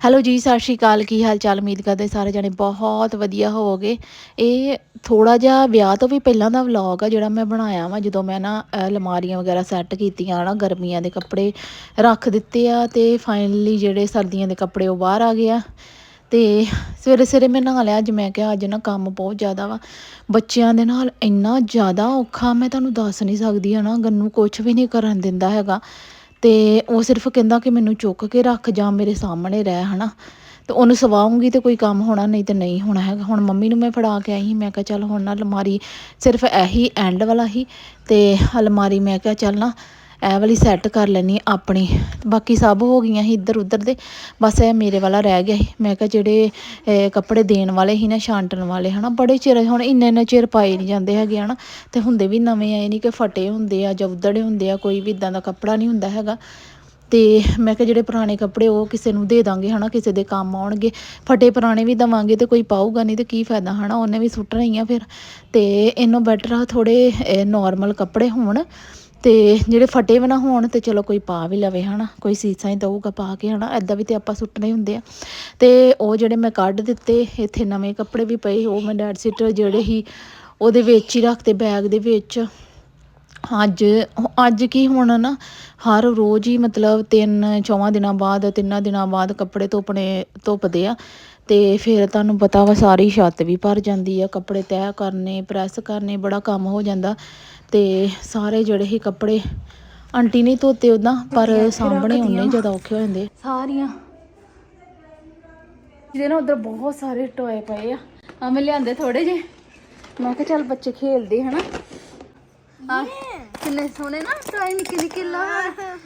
Hello ਜੀ ਸਤਿ ਸ਼੍ਰੀ ਅਕਾਲ। ਕੀ ਹਾਲ ਚਾਲ? ਉਮੀਦ ਕਰਦੇ ਸਾਰੇ ਜਣੇ ਬਹੁਤ ਵਧੀਆ ਹੋਵੋਗੇ। ਇਹ ਥੋੜਾ ਜਿਹਾ ਵਿਆਹ ਤੋਂ ਵੀ ਪਹਿਲਾਂ ਦਾ ਵਲੌਗ ਆ ਜਿਹੜਾ ਮੈਂ ਬਣਾਇਆ ਵਾ ਜਦੋਂ ਮੈਂ ਨਾ ਅਹ, ਅਲਮਾਰੀਆਂ ਵਗੈਰਾ ਸੈੱਟ ਕੀਤੀਆਂ ਨਾ ਗਰਮੀਆਂ ਦੇ ਕੱਪੜੇ ਰੱਖ ਦਿੱਤੇ ਆ ਤੇ ਫਾਈਨਲੀ ਜਿਹੜੇ ਸਰਦੀਆਂ ਦੇ ਕੱਪੜੇ ਉਹ ਬਾਹਰ ਆ ਗਏ ਆ। ਤੇ ਸਵੇਰੇ ਸਵੇਰੇ ਮੈਂ ਨਹਾ ਲਿਆ ਅੱਜ ਮੈਂ ਕਿਹਾ ਅੱਜ ਨਾ ਕੰਮ ਬਹੁਤ ਜ਼ਿਆਦਾ ਵਾ। ਬੱਚਿਆਂ ਦੇ ਨਾਲ ਇੰਨਾ ਜ਼ਿਆਦਾ ਔਖਾ ਮੈਂ ਤੁਹਾਨੂੰ ਦੱਸ ਨਹੀਂ ਸਕਦੀ ਹੈ ਨਾ ਗੰਨੂ ਕੁਝ ਵੀ ਨਹੀਂ ਕਰਨ ਦਿੰਦਾ ਹੈਗਾ। ਤੇ ਉਹ ਸਿਰਫ ਕਹਿੰਦਾ ਕਿ ਮੈਨੂੰ ਚੁੱਕ ਕੇ ਰੱਖ ਜਾ ਮੇਰੇ ਸਾਹਮਣੇ ਰਹਿ, ਹਨਾ। ਤੇ ਉਹਨੂੰ ਸਵਾਉਂਗੀ ਤੇ ਕੋਈ ਕੰਮ ਹੋਣਾ ਨਹੀਂ ਤੇ ਨਹੀਂ ਹੋਣਾ ਹੈਗਾ। ਹੁਣ ਮੰਮੀ ਨੂੰ ਮੈਂ ਫੜਾ ਕੇ ਆਈ ਸੀ ਮੈਂ ਕਿਹਾ ਚੱਲ ਹੁਣ ਨਾ ਅਲਮਾਰੀ ਸਿਰਫ ਇਹੀ ਐਂਡ ਵਾਲਾ ਹੀ ਤੇ ਅਲਮਾਰੀ ਮੈਂ ਕਿਹਾ ਚੱਲ ਨਾ ਇਹ ਵਾਲੀ ਸੈੱਟ ਕਰ ਲੈਣੀ ਆਪਣੀ। ਬਾਕੀ ਸਭ ਹੋ ਗਈਆਂ ਸੀ ਇੱਧਰ ਉੱਧਰ ਦੇ। ਬਸ ਇਹ ਮੇਰੇ ਵਾਲਾ ਰਹਿ ਗਿਆ ਸੀ। ਮੈਂ ਕਿਹਾ ਜਿਹੜੇ ਕੱਪੜੇ ਦੇਣ ਵਾਲੇ ਸੀ ਨਾ, ਛਾਂਟਣ ਵਾਲੇ, ਹਨਾ, ਬੜੇ ਚਿਰ ਹੁਣ ਇੰਨੇ ਇੰਨੇ ਚਿਰ ਪਾਏ ਨਹੀਂ ਜਾਂਦੇ ਹੈਗੇ, ਹਨਾ। ਤੇ ਹੁੰਦੇ ਵੀ ਨਵੇਂ ਆਏ ਨਹੀਂ ਕਿ ਫਟੇ ਹੁੰਦੇ ਆ ਜਾਂ ਉਧੜੇ ਹੁੰਦੇ ਆ, ਕੋਈ ਵੀ ਇਦਾਂ ਦਾ ਕੱਪੜਾ ਨਹੀਂ ਹੁੰਦਾ ਹੈਗਾ। ਤੇ ਮੈਂ ਕਿਹਾ ਜਿਹੜੇ ਪੁਰਾਣੇ ਕੱਪੜੇ ਉਹ ਕਿਸੇ ਨੂੰ ਦੇ ਦਾਂਗੇ, ਹਨਾ, ਕਿਸੇ ਦੇ ਕੰਮ ਆਉਣਗੇ। ਫਟੇ ਪੁਰਾਣੇ ਵੀ ਦਵਾਂਗੇ ਤੇ ਕੋਈ ਪਾਊਗਾ ਨਹੀਂ ਤੇ ਕੀ ਫਾਇਦਾ, ਹਨਾ, ਉਹਨੇ ਵੀ ਸੁੱਟਣਾ ਹੀ ਆ ਫਿਰ। ਤੇ ਇਹਨੂੰ ਬੈਟਰ ਆ ਥੋੜੇ ਨਾਰਮਲ ਕੱਪੜੇ ਹੋਣ। ਤੇ ਜਿਹੜੇ ਫਟੇ ਵੀ ਨਾ ਹੋਣ ਤੇ ਚਲੋ ਕੋਈ ਪਾ ਵੀ ਲਵੇ, ਹਨਾ? ਕੋਈ ਸੀਸਾ ਹੀ ਦਊਗਾ ਪਾ ਕੇ, ਹਨਾ? ਐਦਾਂ ਵੀ ਤੇ ਆਪਾਂ ਸੁੱਟਣੇ ਹੁੰਦੇ ਆ। ਤੇ ਉਹ ਜਿਹੜੇ ਮੈਂ ਕੱਢ ਦਿੱਤੇ, ਇੱਥੇ ਨਵੇਂ ਕੱਪੜੇ ਵੀ ਪਏ, ਉਹ ਮੈਂ ਡੈਡ ਸੀਟਰ ਜਿਹੜੇ ਹੀ ਉਹਦੇ ਵਿੱਚ ਹੀ ਰੱਖਤੇ, ਬੈਗ ਦੇ ਵਿੱਚ। ਅੱਜ ਅੱਜ ਕੀ ਹੁਣ ਨਾ, ਹਰ ਰੋਜ਼ ਹੀ ਮਤਲਬ ਤਿੰਨ, ਚੌਵਾਂ ਦਿਨਾਂ ਬਾਅਦ, ਤਿੰਨਾਂ ਦਿਨਾਂ ਬਾਅਦ ਕੱਪੜੇ ਧੁੱਪਣੇ, ਧੁੱਪਦੇ ਆ। ਤੇ ਫਿਰ ਤੁਹਾਨੂੰ ਪਤਾ ਵਾ, ਸਾਰੀ ਛੱਤ ਵੀ ਭਰ ਜਾਂਦੀ ਆ, ਕੱਪੜੇ ਤੈਅ ਕਰਨੇ, ਪ੍ਰੈਸ ਕਰਨੇ, ਬੜਾ ਕੰਮ ਹੋ ਜਾਂਦਾ। ਤੇ ਸਾਰੇ ਜਿਹੜੇ ਹੀ ਕੱਪੜੇ ਆਂਟੀ ਨਹੀਂ ਧੋਤੇ ਉਦਾਂ ਪਰ ਸਾਹਮਣੇ ਉਹਨੇ ਜ਼ਿਆਦਾ ਔਖੇ ਹੋ ਜਾਂਦੇ ਸਾਰੀਆਂ ਜਿਹਦੇ ਨਾਲ ਉਧਰ ਬਹੁਤ ਸਾਰੇ ਟੋਏ ਪਏ ਆ ਆ ਮੈਂ ਲਿਆਂਦੇ ਥੋੜੇ ਜੇ ਮੈਂ ਕਿਹਾ ਚੱਲ ਬੱਚੇ ਖੇਲਦੇ ਹਨਾ हाँ कितने सोने ना टॉय निके निके ला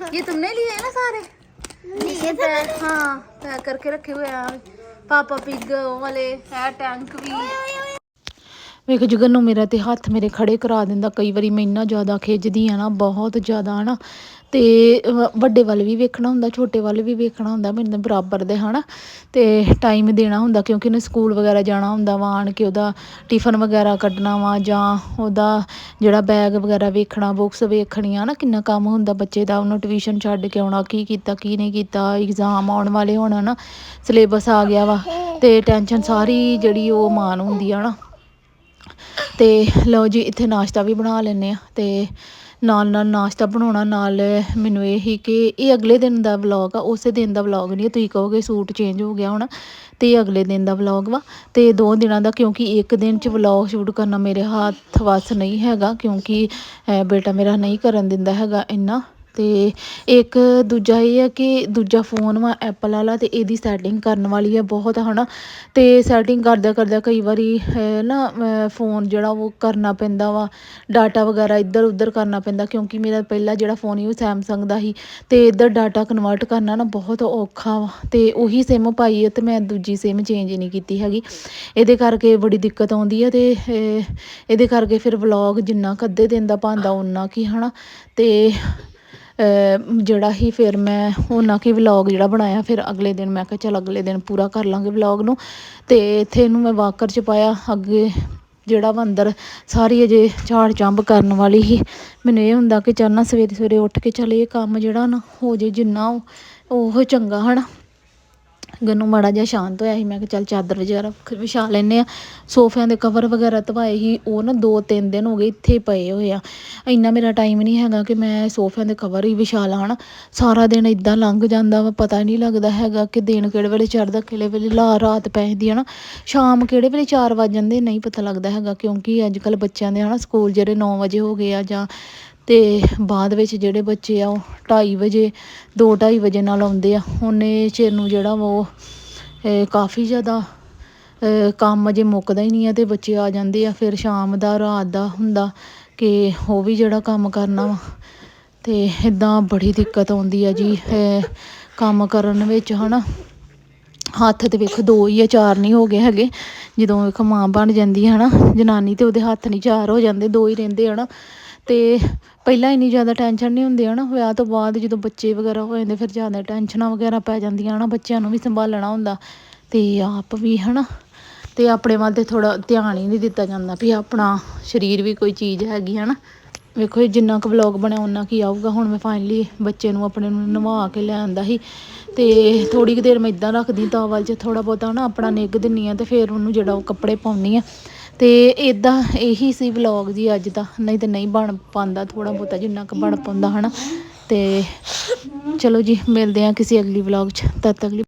ये तुमने लिए है ना सारे ये पैक हाँ पैक करके रखे हुए हैं पापा पिग वाले है टैंक भी ਵੇਖ ਜਗਨ ਨੂੰ ਮੇਰਾ ਤੇ ਹੱਥ ਮੇਰੇ ਖੜੇ ਕਰਾ ਦਿੰਦਾ, ਕਈ ਵਾਰੀ ਮੈਂ ਇੰਨਾ ਜ਼ਿਆਦਾ ਖਿੱਚਦੀ ਆ ਨਾ, ਬਹੁਤ ਜ਼ਿਆਦਾ ਹਨਾ। ਤੇ ਵ- ਵੱਡੇ ਵੱਲ ਵੀ ਵੇਖਣਾ ਹੁੰਦਾ, ਛੋਟੇ ਵੱਲ ਵੀ ਵੇਖਣਾ ਹੁੰਦਾ, ਮੈਨੂੰ ਬਰਾਬਰ ਦੇ ਹਨਾ। ਤੇ ਟਾਈਮ ਦੇਣਾ ਹੁੰਦਾ, ਕਿਉਂਕਿ ਉਹਨੇ ਸਕੂਲ ਵਗੈਰਾ ਜਾਣਾ ਹੁੰਦਾ ਵਾ, ਆਣ ਕੇ ਉਹਦਾ ਟਿਫਨ ਵਗੈਰਾ ਕੱਢਣਾ ਵਾ, ਜਾਂ ਉਹਦਾ ਜਿਹੜਾ ਬੈਗ ਵਗੈਰਾ ਵੇਖਣਾ ਬੁੱਕਸ ਵੇਖਣੀਆਂ ਨਾ ਕਿੰਨਾ ਕੰਮ ਹੁੰਦਾ ਬੱਚੇ ਦਾ, ਉਹਨੂੰ ਟਿਊਸ਼ਨ ਛੱਡ ਕੇ ਆਉਣਾ, ਕੀ ਕੀਤਾ, ਕੀ ਨਹੀਂ ਕੀਤਾ ਐਗਜ਼ਾਮ ਆਉਣ ਵਾਲੇ ਹੋਣ ਨਾ ਸਿਲੇਬਸ ਆ ਗਿਆ ਵਾ, ਤੇ ਟੈਨਸ਼ਨ ਸਾਰੀ ਜਿਹੜੀ ਉਹ ਮਾਨ ਹੁੰਦੀ ਆ ਨਾ ਅਤੇ ਲਓ ਜੀ, ਇੱਥੇ ਨਾਸ਼ਤਾ ਵੀ ਬਣਾ ਲੈਂਦੇ ਹਾਂ ਅਤੇ ਨਾਲ ਨਾਲ ਨਾਸ਼ਤਾ ਬਣਾਉਣਾ, ਨਾਲ ਮੈਨੂੰ ਇਹ ਹੀ ਕਿ ਇਹ ਅਗਲੇ ਦਿਨ ਦਾ ਵਲੌਗ ਆ, ਉਸੇ ਦਿਨ ਦਾ ਵਲੌਗ ਨਹੀਂ ਹੈ। ਤੁਸੀਂ ਕਹੋਗੇ ਸੂਟ ਚੇਂਜ ਹੋ ਗਿਆ ਹੁਣ, ਤੇ ਇਹ ਅਗਲੇ ਦਿਨ ਦਾ ਵਲੌਗ ਵਾ, ਤੇ ਦੋ ਦਿਨਾਂ ਦਾ ਕਿਉਂਕਿ ਇੱਕ ਦਿਨ ਚ ਵਲੌਗ ਸ਼ੂਟ ਕਰਨਾ ਮੇਰੇ ਹੱਥ ਵੱਸ ਨਹੀਂ ਹੈਗਾ, ਕਿਉਂਕਿ ਬੇਟਾ ਮੇਰਾ ਨਹੀਂ ਕਰਨ ਦਿੰਦਾ ਹੈਗਾ ਇੰਨਾ ਅਤੇ ਇੱਕ ਦੂਜਾ ਇਹ ਹੈ ਕਿ ਦੂਜਾ ਫੋਨ ਵਾ ਐਪਲ ਵਾਲਾ ਅਤੇ ਇਹਦੀ ਸੈਟਿੰਗ ਕਰਨ ਵਾਲੀ ਹੈ ਬਹੁਤ ਹੈ ਨਾ ਅਤੇ ਸੈਟਿੰਗ ਕਰਦਿਆਂ ਕਰਦਿਆਂ ਕਈ ਵਾਰੀ ਨਾ ਫੋਨ ਜਿਹੜਾ ਉਹ ਕਰਨਾ ਪੈਂਦਾ ਵਾ ਡਾਟਾ ਵਗੈਰਾ ਇੱਧਰ ਉੱਧਰ ਕਰਨਾ ਪੈਂਦਾ, ਕਿਉਂਕਿ ਮੇਰਾ ਪਹਿਲਾ ਜਿਹੜਾ ਫੋਨ ਸੀ ਉਹ ਸੈਮਸੰਗ ਦਾ ਸੀ ਅਤੇ ਇੱਧਰ ਡਾਟਾ ਕਨਵਰਟ ਕਰਨਾ ਨਾ ਬਹੁਤ ਔਖਾ ਵਾ ਅਤੇ ਉਹੀ ਸਿਮ ਪਾਈ ਹੈ ਅਤੇ ਮੈਂ ਦੂਜੀ ਸਿਮ ਚੇਂਜ ਨਹੀਂ ਕੀਤੀ ਹੈਗੀ। ਇਹਦੇ ਕਰਕੇ ਬੜੀ ਦਿੱਕਤ ਆਉਂਦੀ ਹੈ ਅਤੇ ਇਹਦੇ ਕਰਕੇ ਫਿਰ ਵਲੌਗ ਜਿੰਨਾ ਕੁ ਅੱਧੇ ਦਿਨ ਦਾ ਪਾਉਂਦਾ ਉਨਾ ਕੀ ਹੈ ਨਾ ਅਤੇ ਜਿਹੜਾ ਹੀ ਫਿਰ ਮੈਂ ਉਹਨਾਂ ਕੀ ਵਲੋਗ ਜਿਹੜਾ ਬਣਾਇਆ, ਫਿਰ ਅਗਲੇ ਦਿਨ ਮੈਂ ਕਿਹਾ ਚੱਲ ਅਗਲੇ ਦਿਨ ਪੂਰਾ ਕਰ ਲਾਂਗੇ ਵਲੋਗ ਨੂੰ। ਅਤੇ ਇੱਥੇ ਇਹਨੂੰ ਮੈਂ ਵਾਕਰ ਚ ਪਾਇਆ, ਅੱਗੇ ਜਿਹੜਾ ਵਾ ਅੰਦਰ ਸਾਰੀ ਅਜੇ ਝਾੜ ਚੰਬ ਕਰਨ ਵਾਲੀ ਹੀ ਮੈਨੂੰ ਇਹ ਹੁੰਦਾ ਕਿ ਚੱਲ ਨਾ ਸਵੇਰੇ ਸਵੇਰੇ ਉੱਠ ਕੇ ਚੱਲ ਇਹ ਕੰਮ ਜਿਹੜਾ ਨਾ ਹੋ ਜੇ ਜਿੰਨਾ ਉਹ ਚੰਗਾ ਹੈ ਨਾ ਗਨੂੰ ਮਾੜਾ ਜਿਹਾ ਸ਼ਾਂਤ ਹੋਇਆ ਸੀ, ਮੈਂ ਕਿਹਾ ਚੱਲ ਚਾਦਰ ਵਗੈਰਾ ਖ- ਵਿਛਾ ਲੈਨੇ ਆ ਸੋਫਿਆਂ ਦੇ ਕਵਰ ਵਗੈਰਾ ਧਵਾਏ ਸੀ, ਉਹ ਨਾ ਦੋ ਤਿੰਨ ਦਿਨ ਹੋ ਗਏ ਇੱਥੇ ਪਏ ਹੋਏ ਆ। ਇੰਨਾ ਮੇਰਾ ਟਾਈਮ ਨਹੀਂ ਹੈਗਾ ਕਿ ਮੈਂ ਸੋਫਿਆਂ ਦੇ ਕਵਰ ਹੀ ਵਿਛਾ ਲਾਂ ਹਨਾ ਸਾਰਾ ਦਿਨ ਇਦਾਂ ਲੰਘ ਜਾਂਦਾ ਵਾ, ਪਤਾ ਨਹੀਂ ਲੱਗਦਾ ਹੈਗਾ ਕਿ ਦਿਨ ਕਿਹੜੇ ਵੇਲੇ ਚੜ੍ਹਦਾ, ਕਿਹੜੇ ਵੇਲੇ ਲਾ ਰਾਤ ਪੈ ਜਾਂਦੀ ਹੈ ਨਾ। ਸ਼ਾਮ ਕਿਹੜੇ ਵੇਲੇ 4 ਵੱਜ ਜਾਂਦੇ, ਨਹੀਂ ਪਤਾ ਲੱਗਦਾ ਹੈਗਾ ਕਿਉਂਕਿ ਅੱਜ ਕੱਲ ਬੱਚਿਆਂ ਦੇ ਹਨਾ, ਸਕੂਲ ਜਿਹੜੇ 9 ਵਜੇ ਹੋ ਗਏ ਆ ਜਾਂ ਤੇ ਬਾਅਦ ਵਿੱਚ ਜਿਹੜੇ ਬੱਚੇ ਆ ਉਹ 2:30 ਵਜੇ 2:30 ਵਜੇ ਨਾਲ ਆਉਂਦੇ ਆ। ਉਹਨੇ ਚਿਰ ਨੂੰ ਜਿਹੜਾ ਵਾ ਉਹ ਕਾਫੀ ਜ਼ਿਆਦਾ ਕੰਮ ਅਜੇ ਮੁੱਕਦਾ ਹੀ ਨਹੀਂ ਆ ਤੇ ਬੱਚੇ ਆ ਜਾਂਦੇ ਆ। ਫਿਰ ਸ਼ਾਮ ਦਾ, ਰਾਤ ਦਾ ਹੁੰਦਾ ਕਿ ਉਹ ਵੀ ਜਿਹੜਾ ਕੰਮ ਕਰਨਾ ਵਾ। ਤੇ ਇਦਾਂ ਬੜੀ ਦਿੱਕਤ ਆਉਂਦੀ ਆ ਜੀ ਕੰਮ ਕਰਨ ਵਿੱਚ, ਹਨਾ। ਹੱਥ ਤੇ ਵੇਖੋ ਦੋ ਹੀ ਆ, ਚਾਰ ਨਹੀਂ ਹੋ ਗਏ ਹੈਗੇ। ਜਦੋਂ ਵੇਖੋ ਮਾਂ ਬਣ ਜਾਂਦੀ ਹੈ ਨਾ ਜਨਾਨੀ ਤੇ ਉਹਦੇ ਹੱਥ ਨਹੀਂ ਚਾਰ ਹੋ ਜਾਂਦੇ, ਦੋ ਹੀ ਰਹਿੰਦੇ ਆ ਅਤੇ ਪਹਿਲਾਂ ਇੰਨੀ ਜ਼ਿਆਦਾ ਟੈਨਸ਼ਨ ਨਹੀਂ ਹੁੰਦੀ ਹੈ ਨਾ ਵਿਆਹ ਤੋਂ ਬਾਅਦ ਜਦੋਂ ਬੱਚੇ ਵਗੈਰਾ ਹੋ ਜਾਂਦੇ, ਫਿਰ ਜ਼ਿਆਦਾ ਟੈਨਸ਼ਨਾਂ ਵਗੈਰਾ ਪੈ ਜਾਂਦੀਆਂ ਨਾ ਬੱਚਿਆਂ ਨੂੰ ਵੀ ਸੰਭਾਲਣਾ ਹੁੰਦਾ ਅਤੇ ਆਪ ਵੀ ਹੈ ਨਾ ਅਤੇ ਆਪਣੇ ਵੱਲ ਤਾਂ ਥੋੜ੍ਹਾ ਧਿਆਨ ਹੀ ਨਹੀਂ ਦਿੱਤਾ ਜਾਂਦਾ ਵੀ ਆਪਣਾ ਸਰੀਰ ਵੀ ਕੋਈ ਚੀਜ਼ ਹੈਗੀ ਹੈ ਨਾ ਵੇਖੋ, ਇਹ ਜਿੰਨਾ ਕੁ ਵਲੌਗ ਬਣਿਆ ਉਹਨਾਂ ਕੀ ਆਊਗਾ। ਹੁਣ ਮੈਂ ਫਾਈਨਲੀ ਬੱਚੇ ਨੂੰ ਆਪਣੇ ਨੂੰ ਨਵਾ ਕੇ ਲੈ ਆਂਦਾ ਸੀ, ਤੇ ਥੋੜੀ ਕੁ ਦੇਰ ਮੈਂ ਇਦਾਂ ਰੱਖਦੀ, ਤਾਂ ਵੱਲ 'ਚ ਥੋੜਾ ਬਹੁਤਾ ਨਾ ਆਪਣਾ ਨਿੱਘ ਦਿੰਨੀ ਆ ਤੇ ਫਿਰ ਉਹਨੂੰ ਜਿਹੜਾ ਉਹ ਕੱਪੜੇ ਪਾਉਣੀ ਆ ਤੇ ਇਦਾਂ ਇਹੀ ਸੀ ਵਲੌਗ ਜੀ ਅੱਜ ਦਾ। ਨਹੀਂ ਤੇ ਨਹੀਂ ਬਣ ਪਾਉਂਦਾ ਥੋੜਾ ਬਹੁਤਾ, ਜਿੰਨਾ ਕੁ ਬਣ ਪਾਉਂਦਾ ਹਨਾ। ਤੇ ਚਲੋ ਜੀ, ਮਿਲਦੇ ਆ ਕਿਸੇ ਅਗਲੀ ਵਲੌਗ 'ਚ। ਤਦ ਤੱਕ